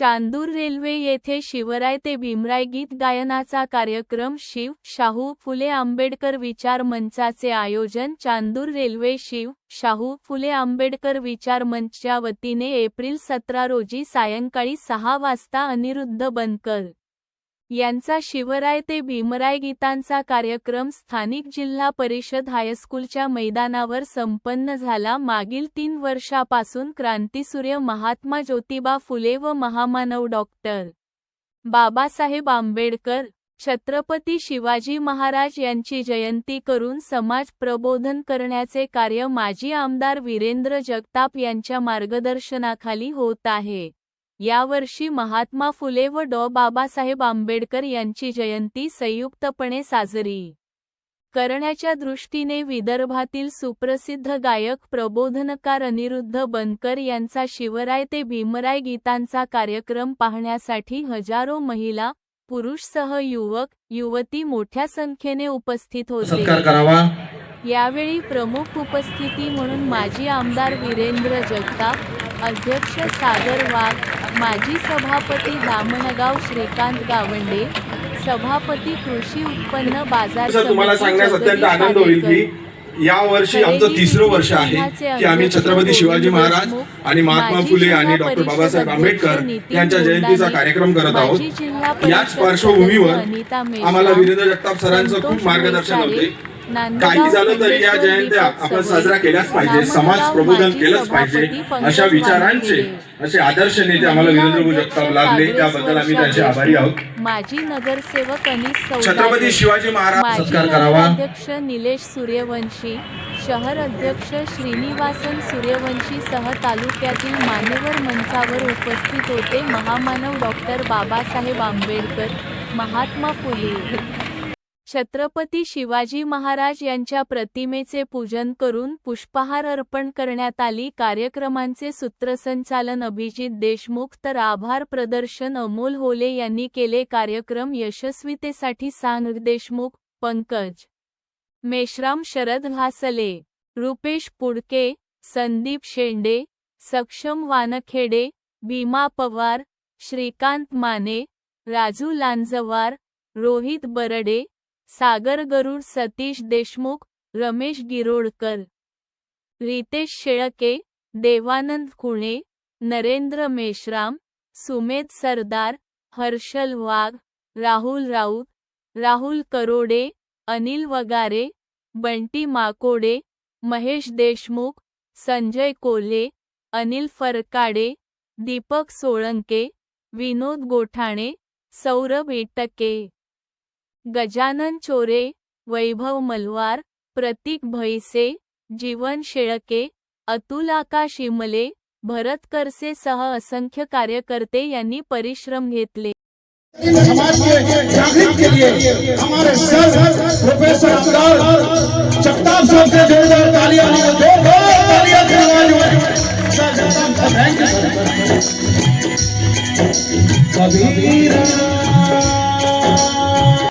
Chandur railway येथे शिवराय ते भीमराय गीत गायनाचा कार्यक्रम शिव शाहू फुले आंबेडकर विचार मंचाचे आयोजन चांदूर रेल्वे शिव शाहू फुले आंबेडकर विचार मंचच्या वतीने एप्रिल सतरा रोजी सायंकाळी सहा वाजता अनिरुद्ध बनकर. यांचा शिवराय ते भीमराय गीतांचा कार्यक्रम स्थानिक जिल्हा परिषद हायस्कूलच्या मैदानावर संपन्न झाला. मागील तीन वर्षापासून क्रांतीसूर्य महात्मा ज्योतिबा फुले व महामानव डॉक्टर बाबासाहेब आंबेडकर छत्रपती शिवाजी महाराज यांची जयंती करून समाज प्रबोधन करण्याचे कार्य माजी आमदार वीरेंद्र जगताप यांच्या मार्गदर्शनाखाली होत आहे. यावर्षी महात्मा फुले व डॉ. बाबासाहेब आंबेडकर यांची जयंती संयुक्तपणे साजरी. करण्याच्या दृष्टीने विदर्भातील सुप्रसिद्ध गायक प्रबोधनकार अनिरुद्ध बनकर यांचा शिवराय ते भीमराय गीतांचा कार्यक्रम पाहण्यासाठी हजारो महिला पुरुषसह युवक युवती मोठ्या संख्येने उपस्थित होते. यावेळी प्रमुख उपस्थिती म्हणून माजी आमदार वीरेंद्र जगताप अध्यक्ष सागर वाघ माजी सभापती दामणगाव श्रीकांत गावंडे सभापती कृषी उत्पन्न बाजार तुम्हाला सांगण्यास अत्यंत आनंद होईल. की या वर्षी आमचं तिसरं वर्ष आहे की आम्ही छत्रपती शिवाजी महाराज आणि महात्मा फुले आणि डॉक्टर बाबासाहेब आंबेडकर यांच्या जयंतीचा कार्यक्रम करत आहोत याच पार्श्वभूमीवर आम्हाला वीरेंद्र जगताप सरांचं खूप मार्गदर्शन होते काही झालं तरी या जयंत्या आपण साजरा केल्याच पाहिजे. समाज प्रबोधन केलंच पाहिजे. अशा विचारांचे असे आदर्श नेते आम्हाला वीरेंद्र जगताप लाभले त्याबद्दल आम्ही त्यांचे आभारी आहोत. माजी नगरसेवक सौदागर, छत्रपती शिवाजी महाराज. माजी सत्कार करावा. नगराध्यक्ष निलेश सूर्यवंशी शहर अध्यक्ष श्रीनिवासन सूर्यवंशी सह तालुक्यातील मान्यवर मंचावर उपस्थित होते महामानव डॉक्टर बाबासाहेब आंबेडकर महात्मा फुले. छत्रपती शिवाजी महाराज यांच्या प्रतिमेचे पूजन करून पुष्पहार अर्पण करण्यात आली. कार्यक्रमांचे सूत्रसंचालन अभिजित देशमुख तर आभार प्रदर्शन अमोल होले यांनी केले. कार्यक्रम यशस्वीतेसाठी सांग देशमुख पंकज मेश्राम शरद भासले रुपेश पुडके संदीप शेंडे सक्षम वानखेडे भीमा पवार श्रीकांत माने राजू लांजवार रोहित बरडे सागर गरुड सतीश देशमुख रमेश गिरोडकर रितेश शेळके देवानंद खुणे नरेंद्र मेश्राम सुमेध सरदार हर्षल वाघ राहुल राऊत राहुल करोडे अनिल वगारे बंटी माकोडे महेश देशमुख संजय कोल्हे अनिल फरकाडे दीपक सोळंके विनोद गोठाणे सौरभ इटके गजानन चोरे वैभव मलवार प्रतीक भैसे जीवन शेळके अतुल आकाश इमले भरत करसे सह असंख्य कार्यकर्ते यांनी परिश्रम घेतले. समाज के जागृत के